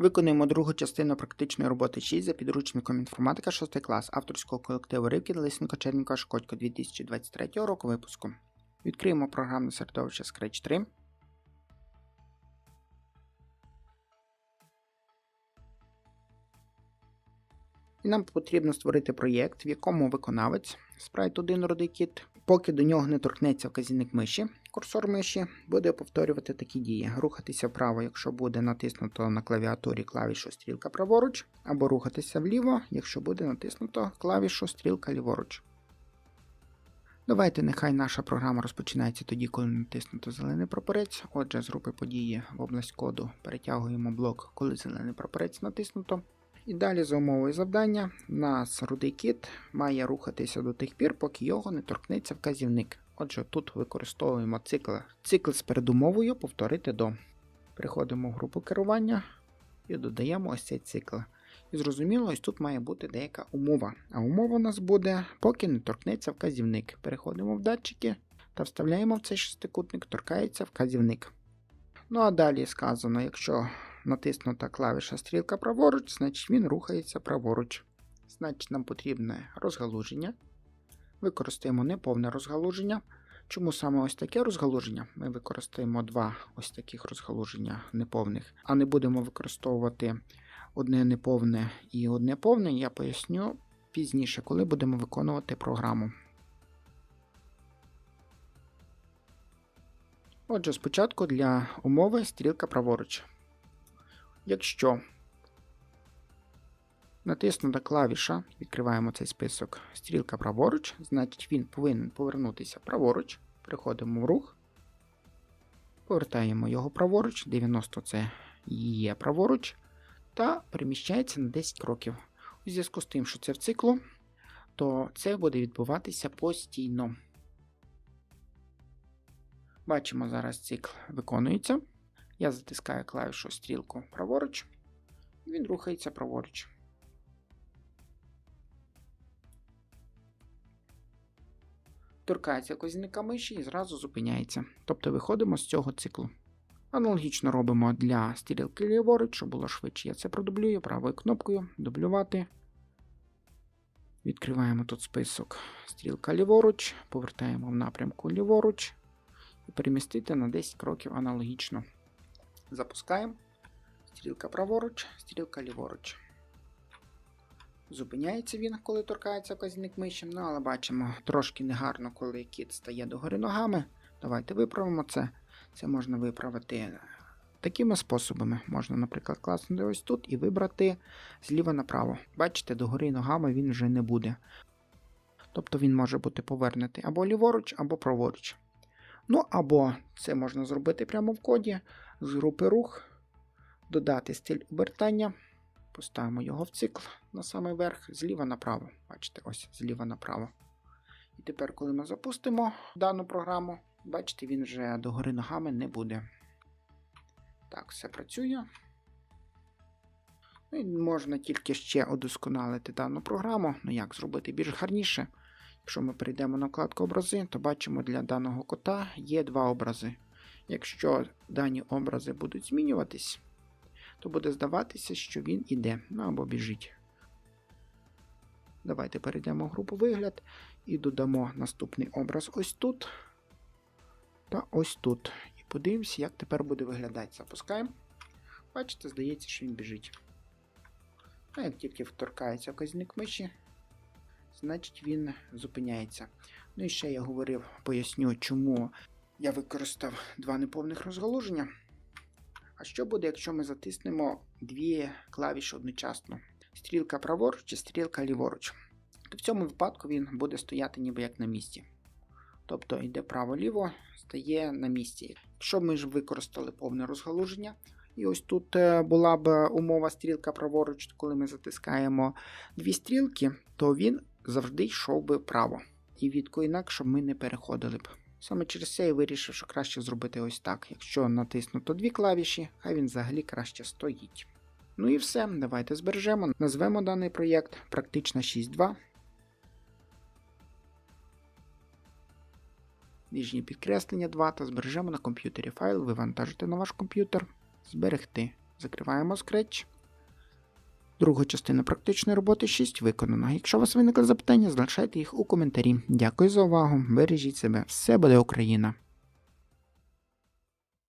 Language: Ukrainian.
Виконуємо другу частину практичної роботи 6 за підручником інформатика 6 клас авторського колективу Рибкін Лисенко Черненко Шкодько 2023 року випуску. Відкриємо програмне середовище Scratch 3. І нам потрібно створити проєкт, в якому виконавець Sprite 1 родий кіт, поки до нього не торкнеться вказівник миші, курсор миші буде повторювати такі дії: рухатися вправо, якщо буде натиснуто на клавіатурі клавішу стрілка праворуч, або рухатися вліво, якщо буде натиснуто клавішу стрілка ліворуч. Давайте нехай наша програма розпочинається тоді, коли натиснуто зелений прапорець. Отже, з групи події в область коду перетягуємо блок, коли зелений прапорець натиснуто. І далі за умовою завдання нас рудий кіт має рухатися до тих пір, поки його не торкнеться вказівник. Отже, тут використовуємо цикл, цикл з передумовою повторити до. Переходимо в групу керування і додаємо ось цей цикл. І зрозуміло, ось тут має бути деяка умова. А умова у нас буде, поки не торкнеться вказівник. Переходимо в датчики та вставляємо в цей шестикутник, торкається вказівник. Ну а далі сказано, якщо натиснута клавіша стрілка праворуч, значить він рухається праворуч. Значить, нам потрібне розгалуження. Використаємо неповне розгалуження. Чому саме ось таке розгалуження? Ми використаємо два ось таких розгалуження неповних, а не будемо використовувати одне неповне і одне повне, я поясню пізніше, коли будемо виконувати програму. Отже, спочатку для умови стрілка праворуч. Якщо натиснута клавіша, відкриваємо цей список стрілка праворуч, значить він повинен повернутися праворуч. Переходимо в рух, повертаємо його праворуч, 90 це є праворуч, та переміщається на 10 кроків. У зв'язку з тим, що це в циклу, то це буде відбуватися постійно. Бачимо, зараз цикл виконується. Я затискаю клавішу стрілку праворуч, він рухається праворуч. Торкається вказівника миші і зразу зупиняється. Тобто виходимо з цього циклу. Аналогічно робимо для стрілки ліворуч, щоб було швидше. Я це продублюю правою кнопкою дублювати. Відкриваємо тут список стрілка ліворуч, повертаємо в напрямку ліворуч і перемістити на 10 кроків аналогічно. Запускаємо. Стрілка праворуч, стрілка ліворуч. Зупиняється він, коли торкається вказівник миші, ну але бачимо трошки негарно, коли кіт стає догори ногами. Давайте виправимо це. Це можна виправити такими способами. Можна, наприклад, класнути ось тут і вибрати зліва направо. Бачите, догори ногами він вже не буде. Тобто він може бути повернутий або ліворуч, або праворуч. Ну, або це можна зробити прямо в коді з групи рух, додати стиль обертання. Поставимо його в цикл на самий верх, зліва направо. Бачите, ось зліва направо. І тепер, коли ми запустимо дану програму, бачите, він вже догори ногами не буде. Так, все працює. Ну, і можна тільки ще удосконалити дану програму. Ну як зробити більш гарніше. Якщо ми перейдемо на вкладку образи, то бачимо для даного кота є два образи. Якщо дані образи будуть змінюватись, то буде здаватися, що він іде, ну або біжить. Давайте перейдемо в групу вигляд і додамо наступний образ ось тут та ось тут. І подивимося, як тепер буде виглядати. Запускаємо. Бачите, здається, що він біжить. А як тільки вторкається вказівник миші, значить він зупиняється. Ну і ще я говорив, поясню, чому я використав два неповних розгалуження. А що буде, якщо ми затиснемо дві клавіші одночасно? Стрілка праворуч чи стрілка ліворуч? То в цьому випадку він буде стояти ніби як на місці. Тобто йде право-ліво, стає на місці. Якщо ми ж використали повне розгалуження, і ось тут е, була б умова стрілка праворуч, коли ми затискаємо дві стрілки, то він завжди йшов би право. І відко інакше ми не переходили б. Саме через це я вирішив, що краще зробити ось так. Якщо натиснуто дві клавіші, хай він взагалі краще стоїть. Ну і все, давайте збережемо. Назвемо даний проєкт Практична 6.2. Нижнє підкреслення 2 та збережемо на комп'ютері файл, вивантажити на ваш комп'ютер, зберегти. Закриваємо Scratch. Друга частина практичної роботи 6 виконана. Якщо у вас виникли запитання, залишайте їх у коментарі. Дякую за увагу. Бережіть себе. Все буде Україна!